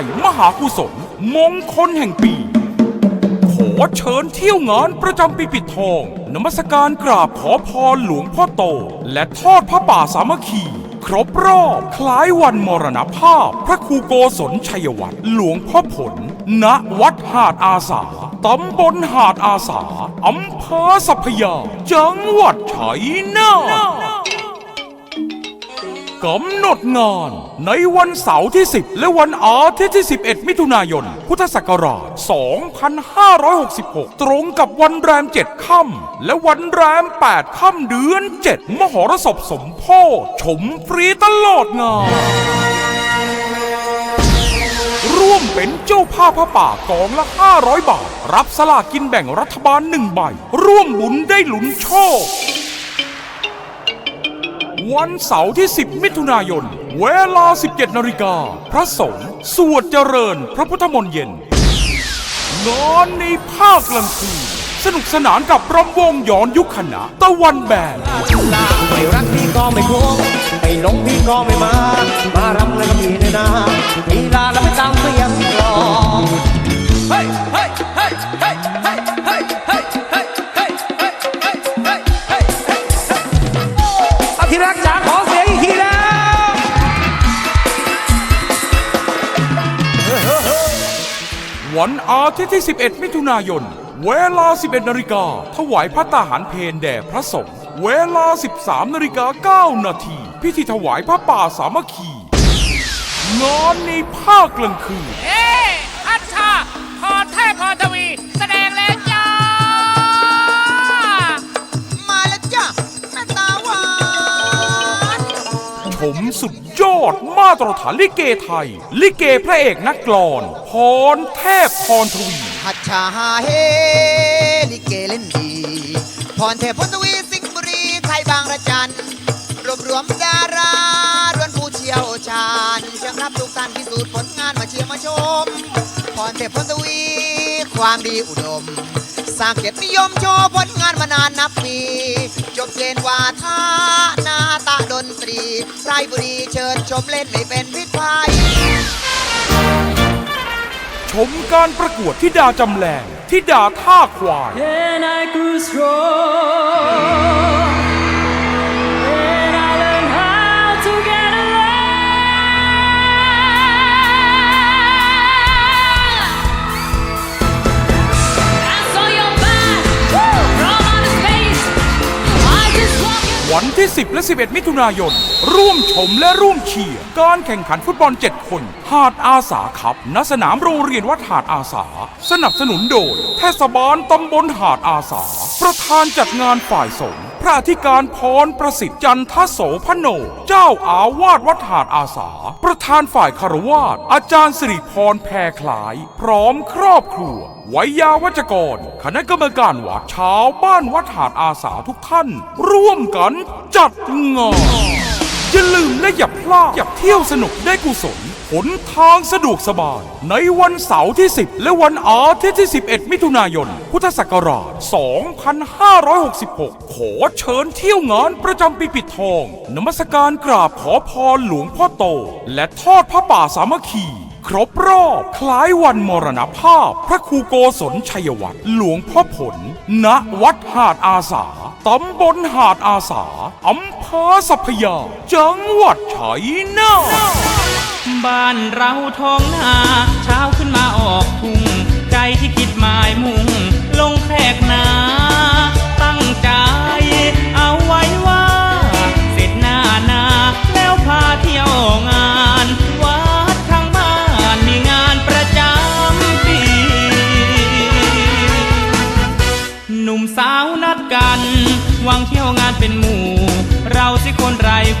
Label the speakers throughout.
Speaker 1: ญ่มหากุศลมงคลแห่งปี ขอเชิญเที่ยวงานประจำปีปิดทอง นมัสการกราบขอพรหลวงพ่อโต และทอดพระป่าสามัคคี ครบรอบคล้ายวันมรณภาพ พระครูโกศลชัยวัฒน์หลวงพ่อผล ณวัดหาดอาสาตำบลหาดอาสาอำเภอสัพพยา จังหวัดชัยนาท กำหนดงานในวันเสาร์ที่ 10 และวันอาทิตย์ที่ 11 มิถุนายน พุทธศักราช 2566 ตรงกับวันแรม 7 ค่ำและวันแรม 8 ค่ำเดือน 7 มหรสพสมโพธิชมฟรีตลอดงาน ร่วมเป็นเจ้าภาพพระป่ากองละ 500 บาท รับสลากกินแบ่งรัฐบาล 1 ใบ ร่วมบุญได้หลุนโชค วันเสาร์ที่ 10 มิถุนายน เวลา 17 นาฬิกา พระสงฆ์สวดเจริญพระพุทธมนต์เย็นงานในภาคกลางคืนสนุกสนานกับรำวงย้อนยุคคณะตะวันแบน
Speaker 2: ไม่รักพี่ก็ไม่ทวงไม่หลงพี่ก็ไม่มา มารำเลยก็มีในนาลีลาแล้วไม่ตามเสียง วั
Speaker 1: นอาทิตย์ที่ 11 มิถุนายน เวลา 11 นาฬิกา ถวายพระตาหารเพนแด่พระสงฆ์ เวลา 13 นาฬิกา 9 นาที พิธีถวายพระป่าสามัคคี งานในภาคกลางคืน
Speaker 3: ช
Speaker 4: ม
Speaker 1: สุดยอดมาตรฐานลิเกไทย ลิเกพระเอกนักกลอน พรเทพพรทวี
Speaker 4: ฮัชชาฮาเฮลิเกเล่นดี พรเทพพรทวี ญเชิญรับทุกท่านพิสูจน์ผลงานมาเชียร์มาชมพรเทพพลทวีความดีอุดม สร้างเกียรตินิยมโชว์ผลงานมานานนับปีจบเจนวาทานาตาดนตรีไพรบุรีเชิญชมเล่นไม่เป็นพิษภัย
Speaker 1: ชมการประกวดที่ดาจำแรงที่ดาท่าควาย
Speaker 5: Then I grew strong.
Speaker 1: วันที่ 10 และ 11 มิถุนายน ร่วมชมและร่วมเชียร์การแข่งขันฟุตบอล 7 คน หาดอาสาครับณสนามโรงเรียนวัดหาดอาสา สนับสนุนโดยเทศบาลตำบลหาดอาสา ประธานจัดงานฝ่ายสงฆ์ พระอธิการพรประสิทธิ์จันทโสพโน เจ้าอาวาสวัดหาดอาสา ประธานฝ่ายคารวาสอาจารย์สิริพรแพรคลาย พร้อมครอบครัววิยาวัจกร คณะกรรมการวัดชาวบ้านวัดหาดอาสาทุกท่าน ร่วมกันจัดงาน อย่าลืมและอย่าพลาดอย่าเที่ยวสนุกได้กุศลหนทางสะดวกสบาย ในวันเสาร์ที่ 10 และวันอาทิตย์ที่ 11 มิถุนายน พุทธศักราช 2566 ขอเชิญเที่ยวงานประจำปีปิดทอง นมัสการกราบขอพรหลวงพ่อโต และทอดพระป่าสามัคคี ครบรอบคล้ายวันมรณภาพ พระครูโกศลชัยวัฒน์หลวงพ่อผล ณวัดหาดอาสาตำบลหาดอาสาอำเภอสัพยา จังหวัดชัยนาท
Speaker 5: บ้านเราท้องนาเช้าขึ้นมาออกทุ่งใจที่คิดหมายมุ่ง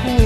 Speaker 5: คู่